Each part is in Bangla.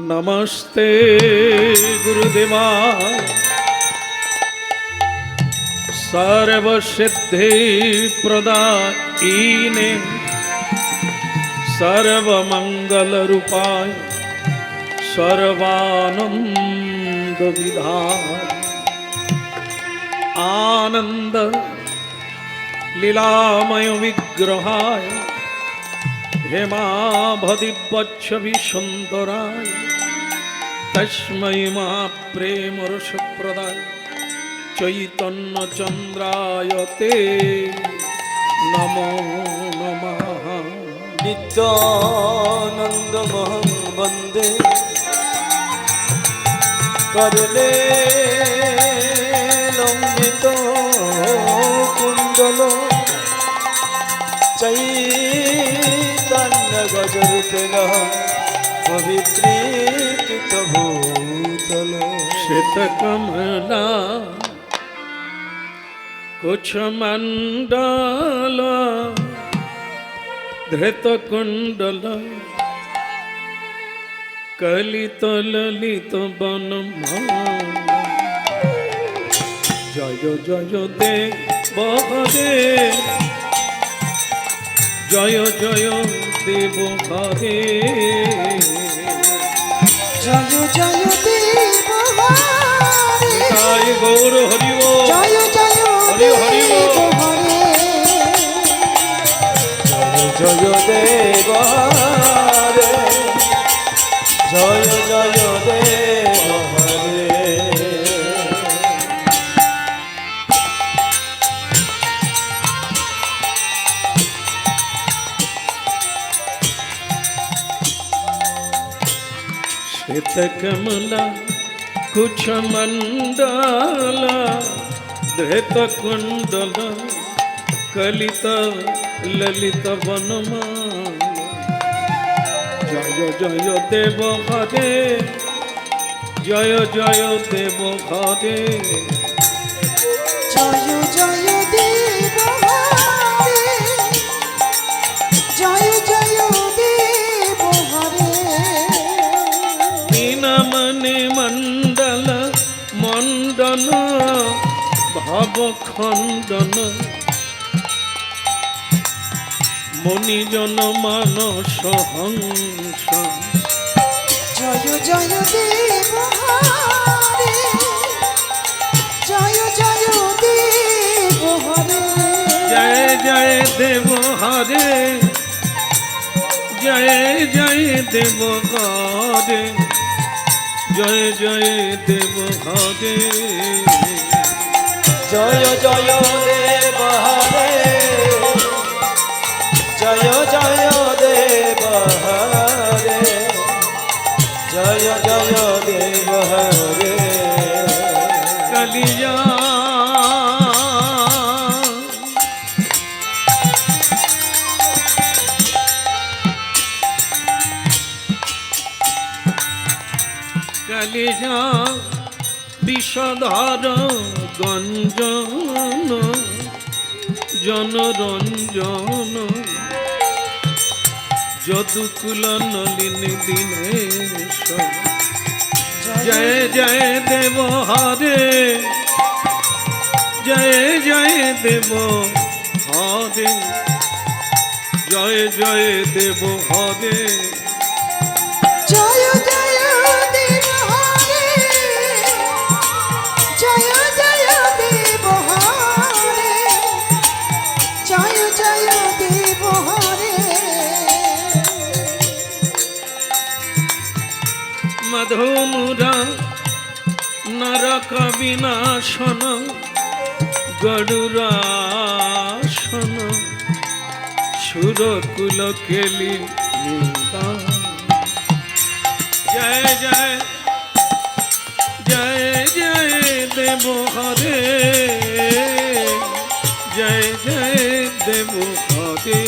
নমস্তে গুরুদেবা सर्वसिद्धि प्रदायिने सर्वमङ्गलरूपाय सर्वानन्दविधाय आनन्द लीलामय विग्रहाय হেমাভদিবচ্ছবি সুন্দরায়। তস্मै মা প্রেমরসপ্রদায়। চৈতন্য চন্দ্রায় তে নমো নমঃ। নিত্যানন্দমহং বন্দে। করলে লম্বিত কুণ্ডল। চৈতন্য গজরূপেণ পবিত্রীকৃত ভূতল শ্বেতকমলা কুচমণ্ডল ধৃতকুণ্ডল কলিত ললিত বনমালা জয় জয় দেব হরে জয় জয় দেব হরে জয় জয় দেব হরে গৌর হরি জয় জয় হরি হরি জয় জয় দেব। রে कमला कुछ मंडला, धृत कुंडल, कलित, ललित वनमा जय जय देव हरे जय जय देव हरे ভাব খণ্ডন মণিজন মানস হংস জয় জয় দেব হরে। জয় জয় দেব হরে। জয় জয় দেব হরে। জয় জয় দেব হরে জয় জয় দেব হরে। জয় জয় দেব হরে জয় জয় দেব হরে। জয় জয় দেব হরে। কলিয়া। কালিয়া, বিষধর। গঞ্জন, জনরঞ্জন। যদুকুল নলিনী দীনেশ জয় জয় দেব হরে। জয় জয় দেব হরে। জয় জয় দেব হরে। জয় মধুমুরা, নরক বিনাশন গড়ুরাসন সুরকুল কেলি। জয় জয় জয় জয় দেব হরে। জয় জয় দেব হরে।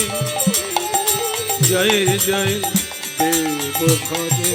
জয় জয় দেব হরে।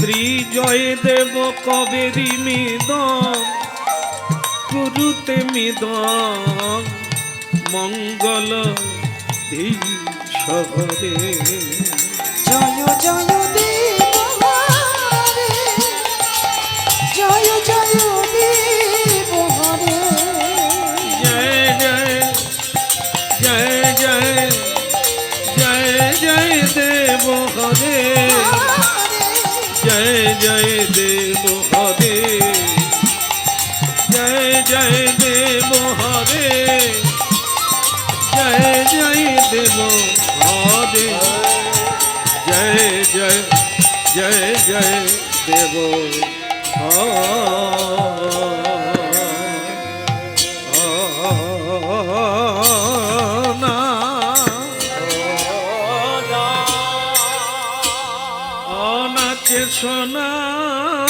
শ্রী জয় দেব কবেরি মিদ কুরুতে মিদ মঙ্গল ধীশরে জয় জয় দেব জয় জয় দেব জয় জয় জয় জয় জয় জয় দেব হরে। জয় দেব হরে জয় জয় দেব হরে জয় জয় দেব হরে জয় জয় জয় জয় দেব না না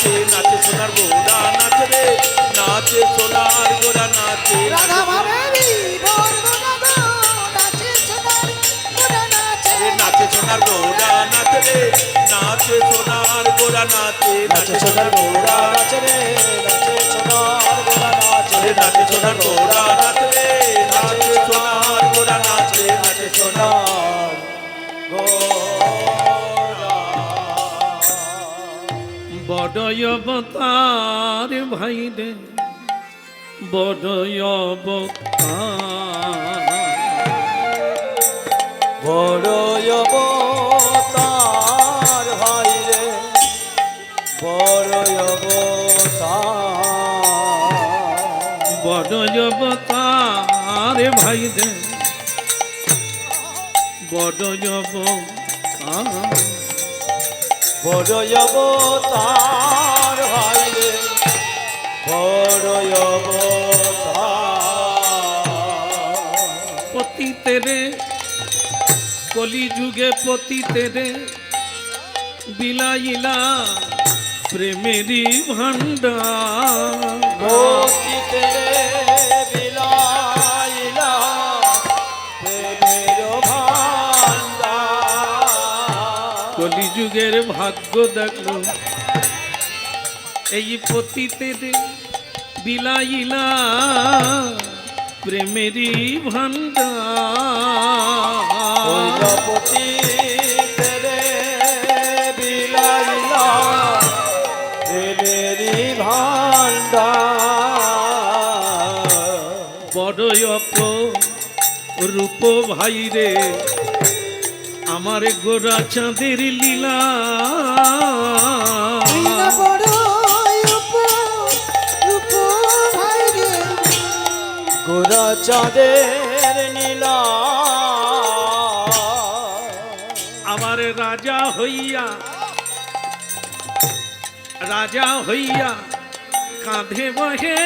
নাচে নাচে সোনার গোড়া নাচে রে নাচে সোনার গোড়া নাচে নাচে সোনার গোড়া। নাচে রে নাচে সোনার গোড়া নাচে নাচে সোনার গোরা নাচে রে। বড়য় অবতার ভাই রে বড়য় অবতার। বড় অবতার ভাই রে বড় অবতার। বড়য় অবতার ভাই রে বড়য় অবতার। বড় অবতার ভাই রে। বড় কলিযুগে বিলাইলা প্রেমেরই ভান্ডার অতীতে বিলাইলা কলিযুগের ভাগ্য দেখল। এই পতিতে বিলাইলা প্রেমেরই ভান্ডার প্রজাপতি তেরে বিলাইলা প্রেমেরি ভান্ডার বড়ই অপ রূপ ভাই রে আমার গোরা চাঁদের লীলা। গোরা চাঁদের নীলা আমার রাজা হইয়া রাজা হইয়া কাঁধে বহে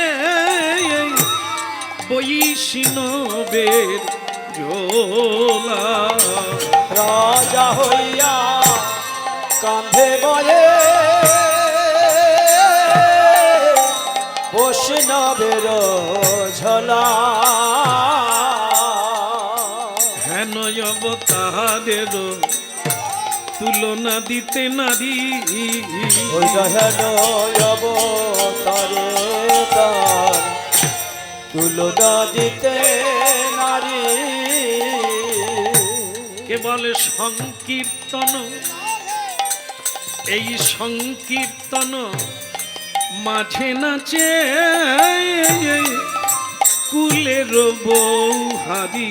বৈষ্ণবের ঝোলা। রাজা হইয়া কাঁধে বলে বৈষ্ণবের ঝোলা। হেন অবতারের তুলনা দিতে নারী। ওই হেন তার তুলনা দিতে কেবল সংকীর্তন এই সংকীর্তন মাঝে নাচে কুলের বৌহারি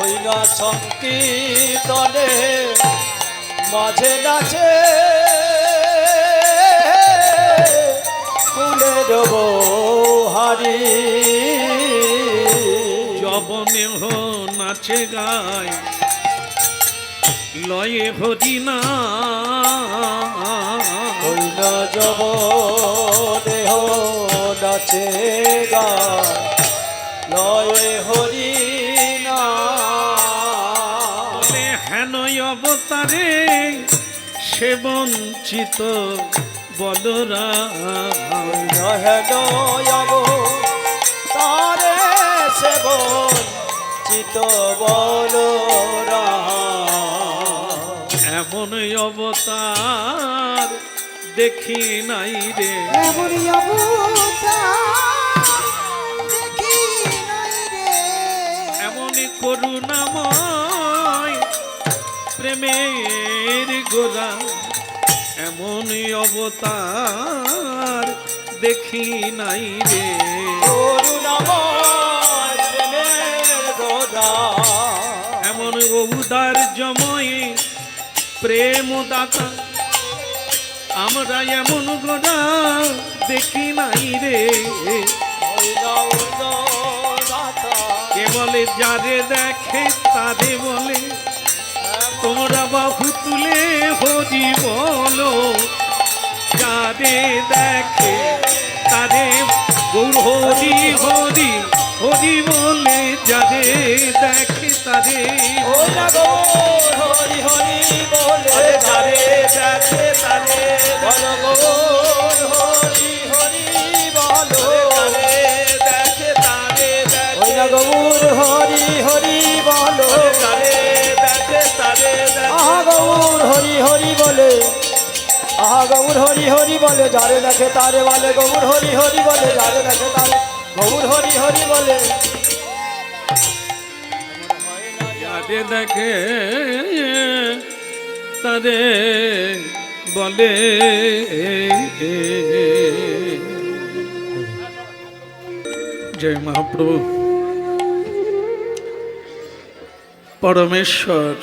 ওই না সংকীর্তনে মাঝে নাচে ফুলের হারি। জবনে হো নাচে গায়। লয়ে হরিনা না জব দেহ নাচে গা। লয়ে হরি না বলে হেন অবতারে সে বঞ্চিত বলরা। হেন তারে সেবন চিত বল এমন অবতার দেখি নাই রে। এমন এমন করুণাময় প্রেমের গোরা এমন অবতার দেখি নাই রে। করুণাময় প্রেমের গোরা এমন উদার জময় প্রেম দাতা আমরা এমন গোরা দেখি নাই রে। কে বলে, যারে দেখে তারে বলে, তোমরা বাহু তুলে হরি বলো। যারে দেখে তারে হরি হরি হরি বলে যারে দেখে তারে। হরি হরি বলে তারে দেখে তারে। বল হরি হরি বলো তারে দেখে তারে দেখে গৌর হরি হরি বলো তারে দেখে তারে। আহা গৌর হরি হরি বলে। আহা গৌর হরি হরি বলে যারে দেখে তারে। বলে গৌর হরি হরি বলে যারে দেখে তারে। গৌর হরি হরি বলে। যারে দেখে তারে বলে। জয় মহাপ্রভু। পরমেশ্বর,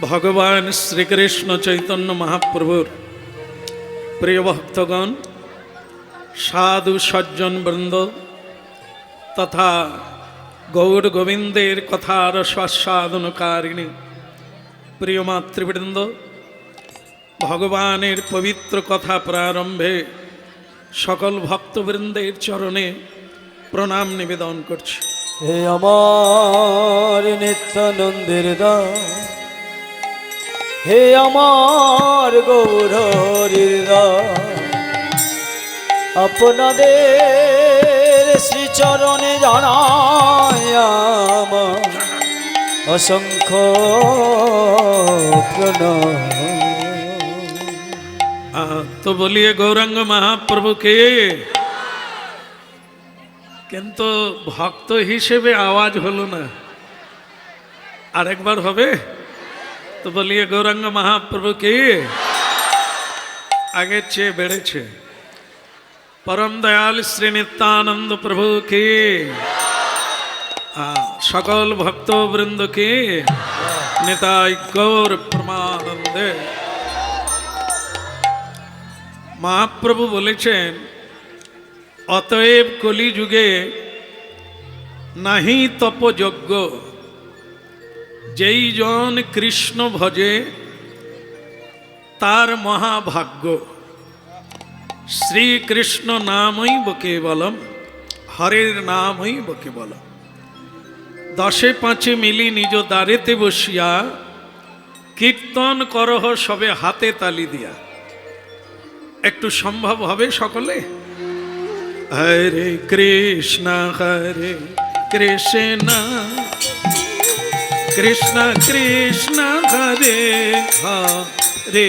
ভগবান শ্রীকৃষ্ণ চৈতন্য মহাপ্রভুর প্রিয় ভক্তগণ সাধু সজ্জন বৃন্দ তথা গৌর গোবিন্দের কথার স্বাস্বাদনকারিণী প্রিয় মাতৃবৃন্দ, ভগবানের পবিত্র কথা প্রারম্ভে সকল ভক্তবৃন্দের চরণে প্রণাম নিবেদন করছি। হে আমার নিত্যানন্দের দাস হে আমার গৌরীর আপনাদের শ্রীচরণে জানায়াম অসংখ্য তো বলিয়ে গৌরাঙ্গ মহাপ্রভুকে, কিন্তু ভক্ত হিসেবে আওয়াজ হলো না। আরেকবার হবে? তো বলিয়ে গৌরাঙ্গ মহাপ্রভুকে, আগের চেয়ে বেড়েছে। পরম দয়াল শ্রী নিত্যানন্দ প্রভু সকল ভক্তবৃন্দ কি নিতাই গৌর প্রমানন্দে মহাপ্রভু বলেছেন অতএব কলিযুগে নাহি তপযজ্ঞ যেই জন কৃষ্ণ ভজে তার মহাভাগ্য শ্রীকৃষ্ণ নামই কেবলম, হরের নামই কেবলম। দশে পাঁচে মিলি নিজ দ্বারেতে বসিয়া কীর্তন করহ সবে হাতে তালি দিয়া। একটু সম্ভব হবে সকলে? হরে কৃষ্ণ হরে কৃষ্ণ কৃষ্ণ কৃষ্ণ, হরে হরে।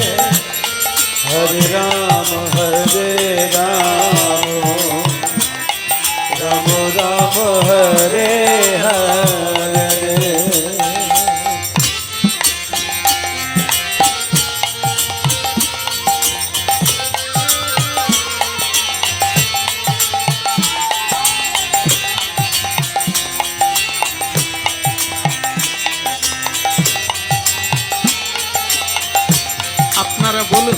হরে রাম হরে রাম। রাম রাম আপনারা বলুন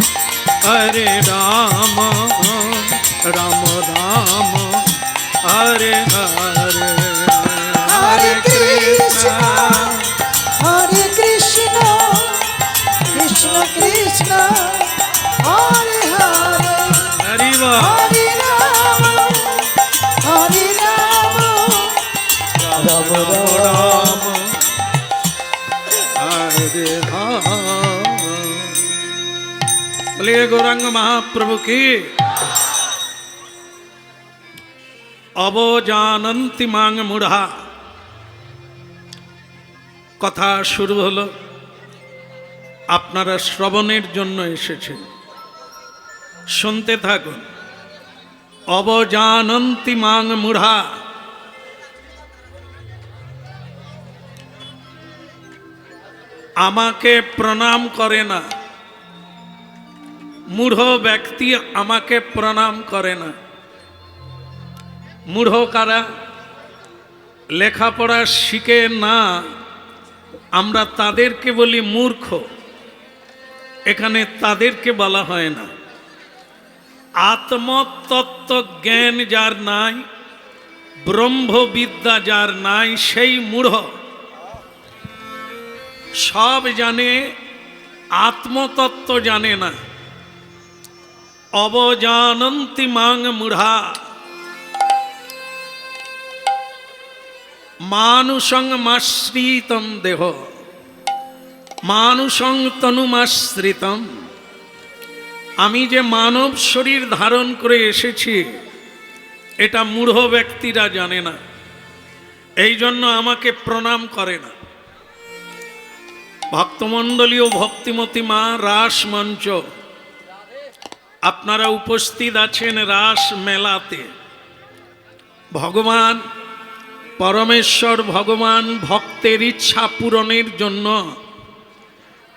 हरे राम राम राम हरे हरे हरे कृष्ण মহাপ্রভু কি অবজানন্তি মাং মুড়া কথা শুরু হলো আপনারা শ্রবণের জন্য এসেছেন শুনতে থাকুন অবজানন্তি মাং মুড়া আমাকে প্রণাম করে না মূঢ় ব্যক্তি আমাকে প্রণাম করে না। মূঢ় কারা? লেখাপড়া শিখে না, আমরা তাদেরকে বলি মূর্খ। এখানে তাদেরকে বলা হয় না। আত্মতত্ত্ব জ্ঞান যার নাই, ব্রহ্মবিদ্যা যার নাই, সেই মূঢ়। সব জানে, আত্মতত্ত্ব জানে না। অবজানন্তি মাং মূঢ়া। মানুষং মাশ্রিতম দেহ। মানুষং তনুমাশ্রিতম। আমি যে মানব শরীর ধারণ করে এসেছি, এটা মূঢ় ব্যক্তিরা জানে না। এই জন্য আমাকে প্রণাম করে না। ভক্তমণ্ডলীয় ভক্তিমতী মা রাস মঞ্চ আপনারা উপস্থিত আছেন রাস মেলাতে। ভগবান, পরমেশ্বর ভগবান ভক্তের ইচ্ছা পূরণের জন্য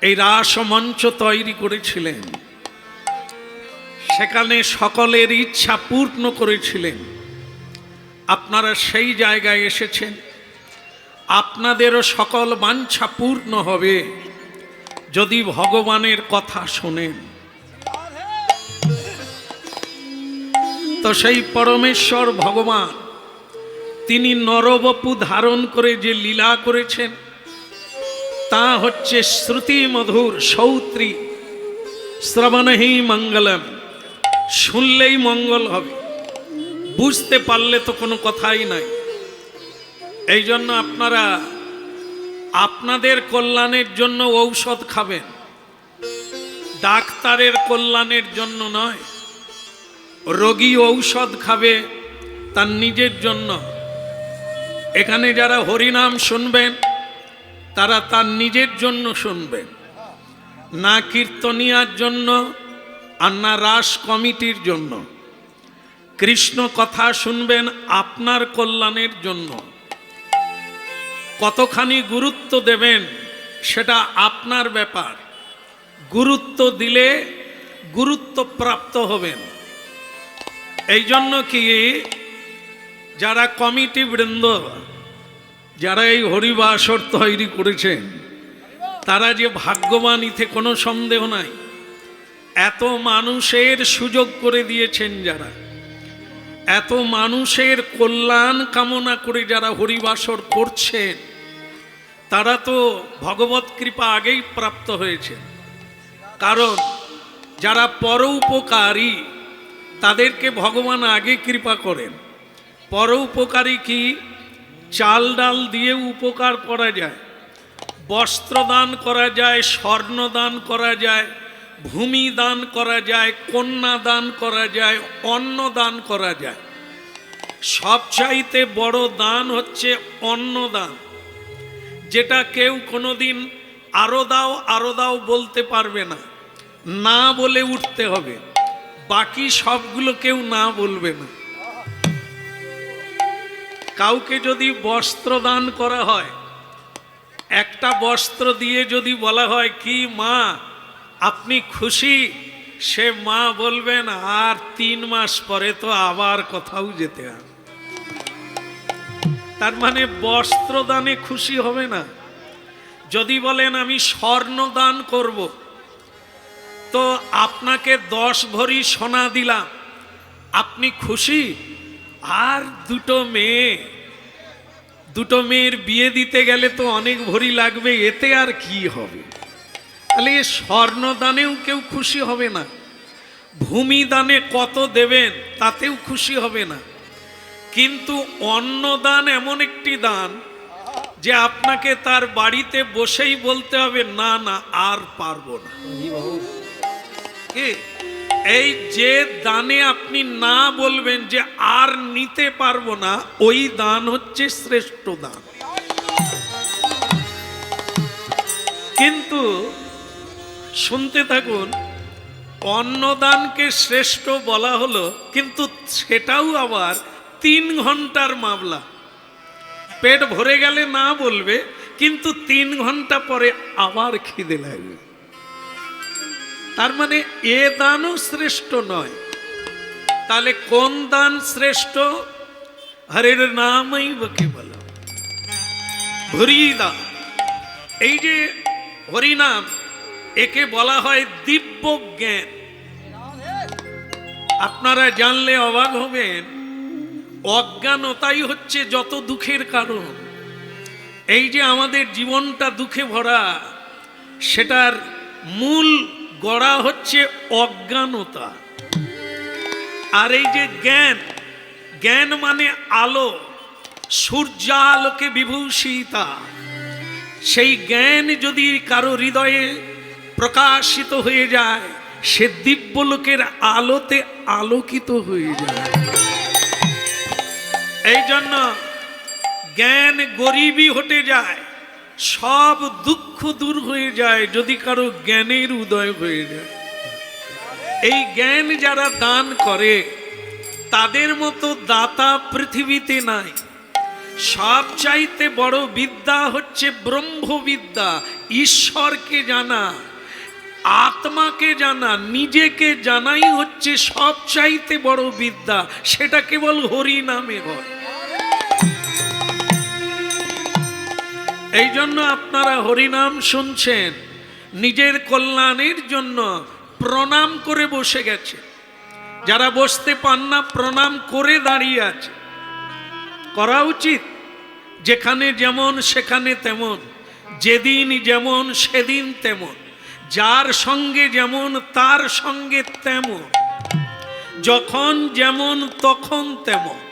এই রাস মঞ্চ তৈরি করেছিলেন। সেখানে সকলের ইচ্ছা পূর্ণ করেছিলেন। আপনারা সেই জায়গায় এসেছেন। আপনাদেরও সকল বাঞ্ছা পূর্ণ হবে। যদি ভগবানের কথা শোনেন। তো সেই পরমেশ্বর ভগবান। তিনি নরবপু ধারণ করে যে লীলা করেছেন, তা হচ্ছে শ্রুতি মধুর সৌত্রী শ্রবণহি মঙ্গলম। শুনলেই মঙ্গল হবে। বুঝতে পারলে তো কোনো কথাই নাই। এই জন্য আপনারা আপনাদের কল্যাণের জন্য ঔষধ খাবেন। ডাক্তারের কল্যাণের জন্য নয়। রোগী ঔষধ খাবে তার নিজের জন্য। এখানে যারা হরিনাম শুনবেন, তারা তার নিজের জন্য শুনবেন। না কীর্তনিয়ার জন্য আর না রাস কমিটির জন্য। কৃষ্ণ কথা শুনবেন আপনার কল্যাণের জন্য। কতখানি গুরুত্ব দেবেন সেটা আপনার ব্যাপার। গুরুত্ব দিলে গুরুত্ব প্রাপ্ত হবেন। এই জন্য কি যারা কমিটি বৃন্দ, যারা এই হরিবাসর তৈরি করেছেন, তারা যে ভাগ্যবান ইতে কোনো সন্দেহ নাই। এত মানুষের সুযোগ করে দিয়েছেন যারা। এত মানুষের কল্যাণ কামনা করে যারা হরিবাসর করছেন, তারা তো ভগবত কৃপা আগেই প্রাপ্ত হয়েছে কারণ যারা পরোপকারী তাদেরকে ভগবান আগে কৃপা করেন। পরোপকারী কি? চাল ডাল দিয়ে উপকার করা যায়, বস্ত্র দান করা যায়, স্বর্ণ দান করা যায়, ভূমি দান করা যায়, কন্যা দান করা যায়, অন্ন দান করা যায়। সবচাইতে বড় দান হচ্ছে অন্ন দান, যেটা কেউ কোনোদিন আরও দাও আরও দাও বলতে পারবে না। না বলে উঠতে হবে। বাকি সবগুলো কেউ না বলবে না। কাউকে যদি বস্ত্র দান করা হয়, একটা বস্ত্র দিয়ে যদি বলা হয়, কি মা, আপনি খুশি? সে মা বলবেন আর তিন মাস পরে তো আবার কোথাও যেতে হবে। তার মানে বস্ত্র দানে খুশি হবে না। যদি বলেন, আমি স্বর্ণ দান করব। তো আপনাকে দশ ভরি সোনা দিলাম। আপনি খুশি? আর দুটো মেয়ে। দুটো মেয়ের বিয়ে দিতে গেলে তো অনেক ভরি লাগবে, এতে আর কি হবে? তাহলে এ স্বর্ণদানেও কেউ খুশি হবে না। ভূমি দানে কত দেবেন, তাতেও খুশি হবে না। কিন্তু অন্নদান এমন একটি দান যে আপনাকে তার বাড়িতে বসেই বলতে হবে, না না, আর পারব না। কি এই যে দানে আপনি না বলবেন যে আর নিতে পারব না, ওই দান হচ্ছে শ্রেষ্ঠ দান। কিন্তু শুনতে থাকুন, অন্নদানকে শ্রেষ্ঠ বলা হলো, কিন্তু সেটাও আবার তিন ঘণ্টার মামলা। পেট ভরে গেলে না বলবে, কিন্তু তিন ঘণ্টা পরে আবার খিদে লাগবে। তার মানে এ দানও শ্রেষ্ঠ নয়। তাহলে কোন দান শ্রেষ্ঠ? হরের নামই বকে বলো? ভরি এই যে হরিনাম, একে বলা হয় দিব্য জ্ঞান আপনারা জানলে অবাক হবেন অজ্ঞানতাই হচ্ছে যত দুঃখের কারণ। এই যে আমাদের জীবনটা দুঃখে ভরা, সেটার মূল গড়া হচ্ছে অজ্ঞানতা। আর এই যে জ্ঞান জ্ঞান মানে আলো, সূর্যালোকে বিভূষিতা। সেই জ্ঞান যদি কারও হৃদয়ে প্রকাশিত হয়ে যায়, সে দিব্যলোকের আলোতে আলোকিত হয়ে যায়। এই জন্য জ্ঞান গরিবই হতে যায় সব দুঃখ দূর হয়ে যায় যদি কারও জ্ঞানের উদয় হয়ে যায়। এই জ্ঞান যারা দান করে, তাদের মতো দাতা পৃথিবীতে নাই। সব চাইতে বড় বিদ্যা হচ্ছে ব্রহ্মবিদ্যা, ঈশ্বরকে জানা, আত্মাকে জানা, নিজেকে জানাই হচ্ছে সব চাইতে বড় বিদ্যা। সেটা কেবল হরি নামে হয়। এই জন্য আপনারা হরিনাম শুনছেন। নিজের কল্যাণের জন্য প্রণাম করে বসে গেছে। যারা বসতে পান না, প্রণাম করে দাঁড়িয়ে আছে। করা উচিত। যেখানে যেমন, সেখানে তেমন। যেদিন যেমন, সেদিন তেমন। যার সঙ্গে যেমন, তার সঙ্গে তেমন। যখন যেমন, তখন তেমন।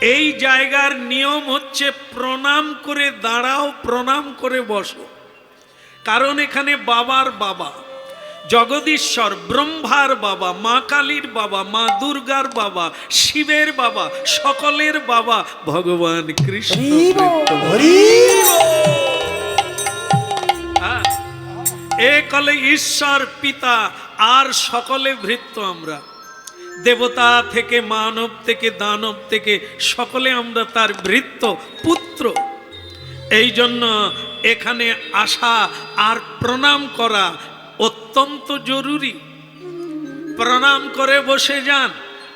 এই জায়গার নিয়ম হচ্ছে প্রণাম করে দাঁড়াও প্রণাম করে বসো। কারণ এখানে বাবার বাবা জগদীশ্বর ব্রহ্মার বাবা মা কালীর বাবা মা দুর্গার বাবা শিবের বাবা সকলের বাবা ভগবান কৃষ্ণ হ্যাঁ। এ কলে ঈশ্বর পিতা আর সকলে ভৃত্য আমরা। দেবতা থেকে, মানব থেকে, দানব থেকে, সকলে আমরা তার ভৃত্য পুত্র। এই জন্য এখানে আসা আর প্রণাম করা অত্যন্ত জরুরি। প্রণাম করে বসে যান,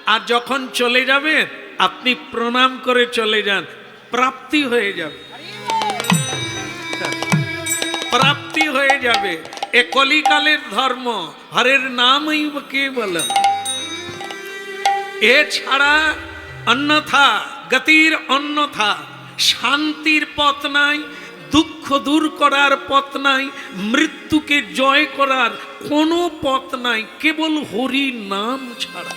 আর যখন চলে যাবেন, আপনি প্রণাম করে চলে যান, প্রাপ্তি হয়ে যাবে। প্রাপ্তি হয়ে যাবে। এ কলিকালের ধর্ম, হরের নামই কে বলে? এছাড়া অন্যথা, গতির অন্যথা, শান্তির পথ নাই, দুঃখ দূর করার পথ নাই, মৃত্যুকে জয় করার কোনো পথ নাই, কেবল হরি নাম ছাড়া।